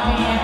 happy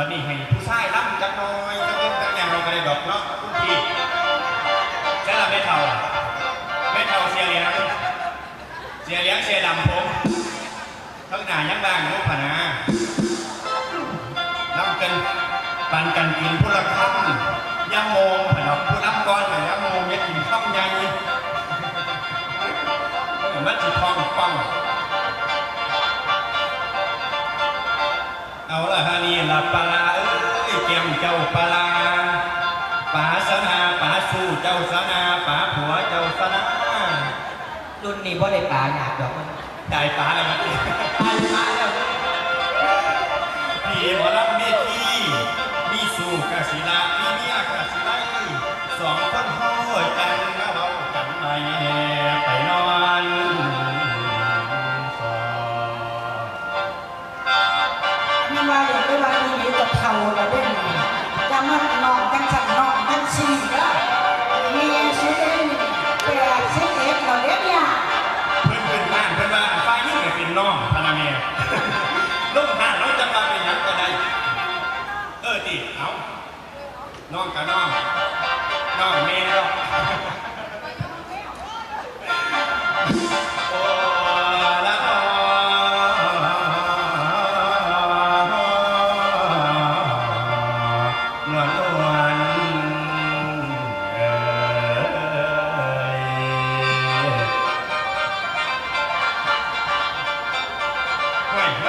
วันนี้ให้ผู้ชายรับจักน้อยจักเล่นจักแนวเราก็ได้ดอกเนาะพี่ใช่ละไม่เท่าไม่เท่าเสียเลี้ยงเสียเลี้ยงเสียดำผมทั้งหนายังบางนุพนนาลำกันปันกันกินผู้ละคำยังโมงผนอกผู้รำก้อนแต่ยังโมงยังกินข้าวใหญ่เหมือนจีทองฟัง ละปลาเอ้ยเกียมเจ้าปลาป่าสนาป่าสู้เจ้าสนาป่าผัวเจ้าสนารุ่นนี้บ่ได้ป่าหนักดอกมันได้ป่าแล้วมันได้ป๋าแล้วพี่หมอลำ ว่าอีนี้กับเขาแล้วเด้นี่จะมานอนจังสั่นนอนจังสี่เด้อมีสิเป็นแปดสิบเอ็ดแล้วเด้เนี่ยเพื่อนเพื่อนบ้านเพื่อนบ้าไฟนี่ก็เป็นน้องพนาเมียลูกหาเราจะมาเป็นหยังก็ได้ เออดิเอาน้องกับน้องน้องเมียเนาะโอ้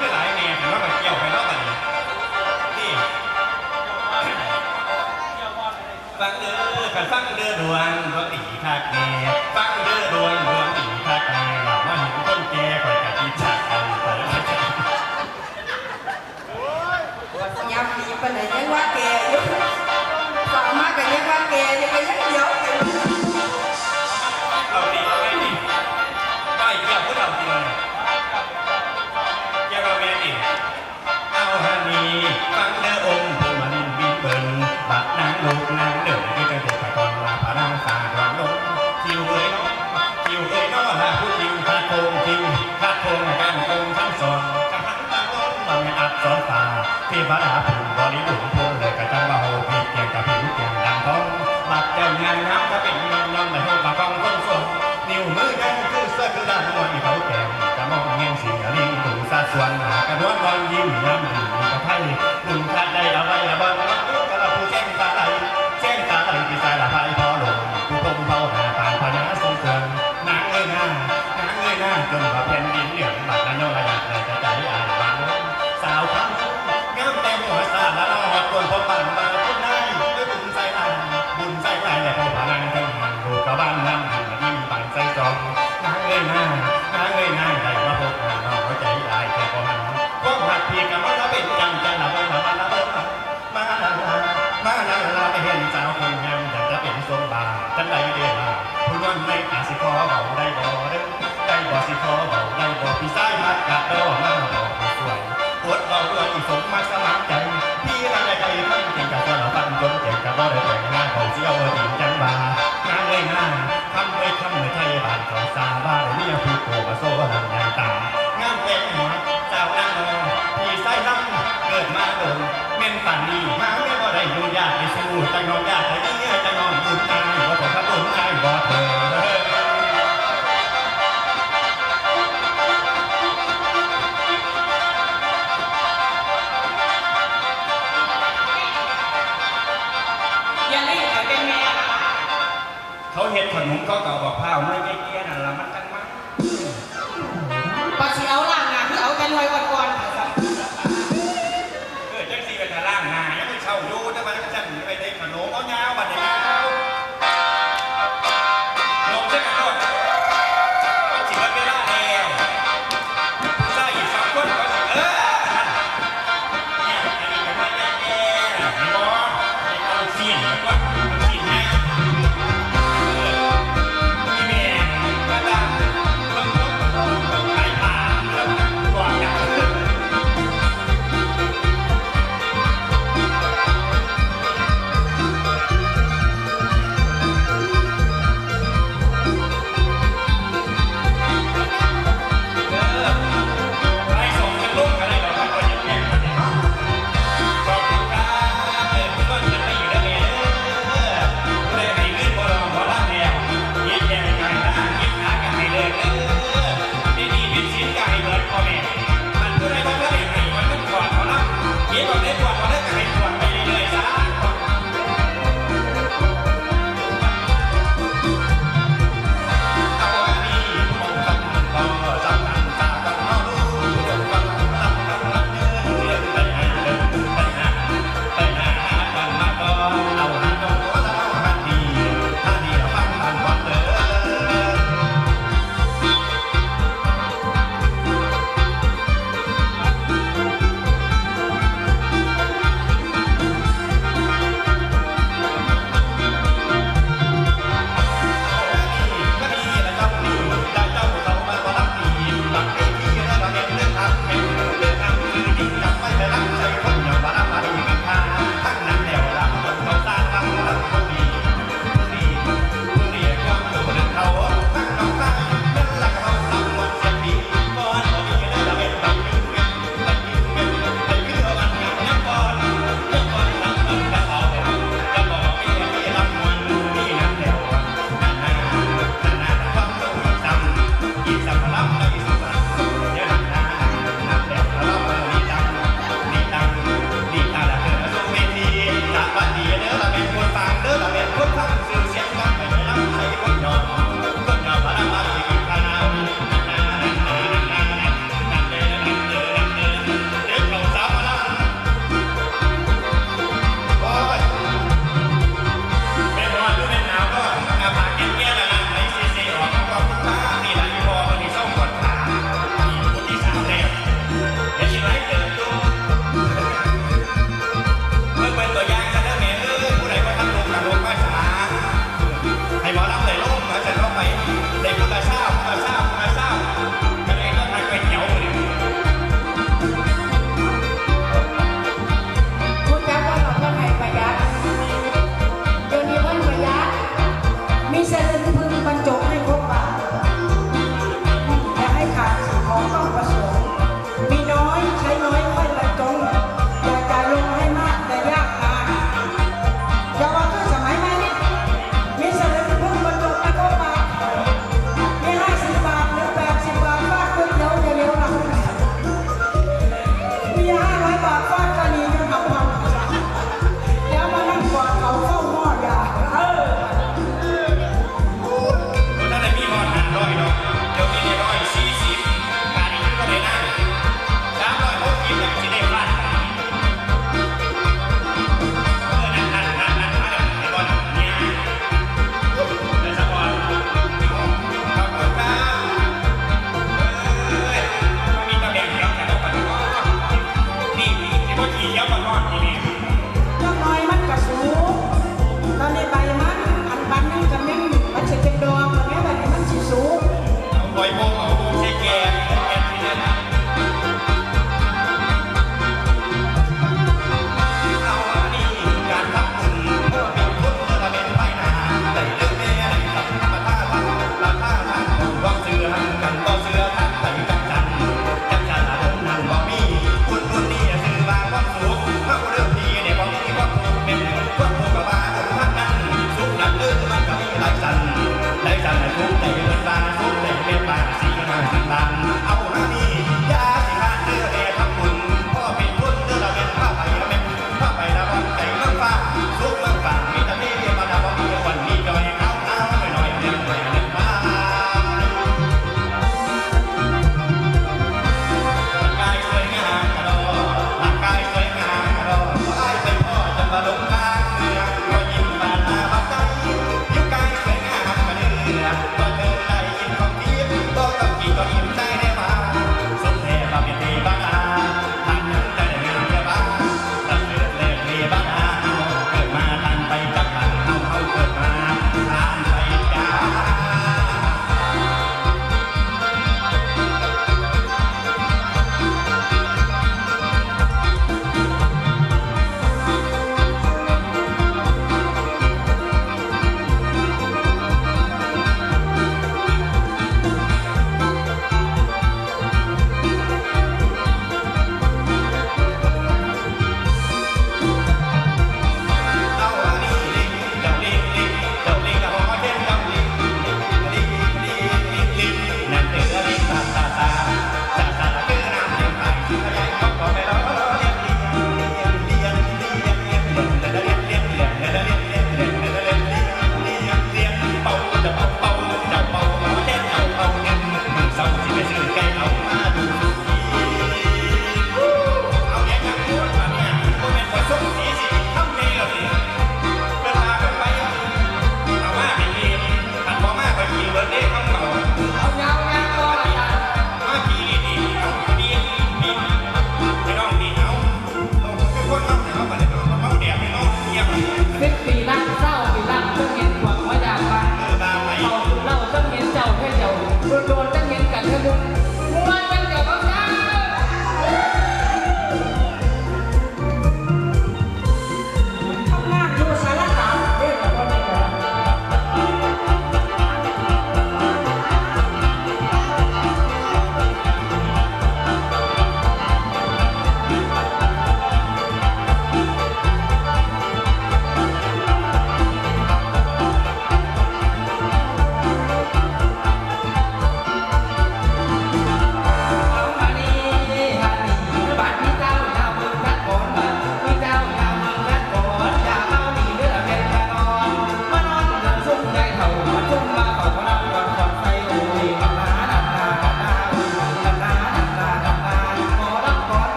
คือหลายแนวแต่ว่ามันเกี่ยวไปแล้วแต่นี่นี่ฟังเด้อกันฟังเด้อดวงดวงดีคักแน่ฟังเด้อดวงดวงดีคักแน่หลับมาเห็นต้นแก่คอยกะทิชักเอาไปยามดีปานไหนยังว่าแกอยู่สามารถก็ยังว่าแกยังไปยังเดียวเราดีเอาไว้ดิไปเกี่ยวพวกเราทีเลย เอาฮันนี่ฟังเด้อองค์ผู้มันบินเบิ่นบักนางลูกนางเดินที่จะเด็กไปก่อนลาพระนางสาดวงลงคิวเอ้ยเนาะคิวเอ้ยน้อหาผู้คิวคาโคงคิวคาโคงการโกงทั้งสองกำลังตาล้นบางอัดสอนตาเทวดาผู้บริบูรณ์พงเลยกระจังบาโฮพีเกียงกับผิวเกียงดังท้องบัดเจ้างานน้ำก็เป็นเงินน้ำในห้องปากองต้นสนนิ้วมือยังคือเสื้อคือด้านนวลเขาแก้มกระมองเงี้ยสิงลิงถูซาสวนหากระนวลนอนยิ้มน้ำางเอ้ยนางจนว่าแผ่นดินเหลืองบัดนั้นโนระยะเลยจะใจอ่านบางสาวคำงามแต่หัวสาละนอดควรพบปันมาคุณนายด้วยบุญใจลายบุญใจลายและพอพลังทั้งมันดูกระบ้านนั่งยิ้มปันใจจองนางเอ้ยนางนางเอ้ยนางใจว่าพบหน้าน้องใจลายแค่พอหันพวกหักพีกันว่าเป็นจังจังละเบิ้งละมันละเบิ้งมาลาลามาลาลาไปเห็นสาวคนงามอยากจะเป็นทรงบาจังไรเดียวผู้นวลไม่อาจสิขอบอได้ บ่สิขอเบาได้บ่พี่สายมัดกะดอมาบ่สวยปวดเบาด้วยอีสมมาสมัครใจพี่ละได้ใจพันจริงกับเราฟันจนเจ็บกับบ่ได้แต่งงานเขาเสียวจริงจังบางานเลยงานทำเลยทำเลยไทยบ้านเขาซาบ้านเมียผู้โกมาโซ่ลำยางตางานแต่งหัวเจ้านางนองพี่สายลำเกิดมาโดนเม่นป่านนี้มาไม่บ่ได้ยุ่ยากไปสู้จังนอนยากไป ขนมข้าเก่าบอกพร้าวไม่ไ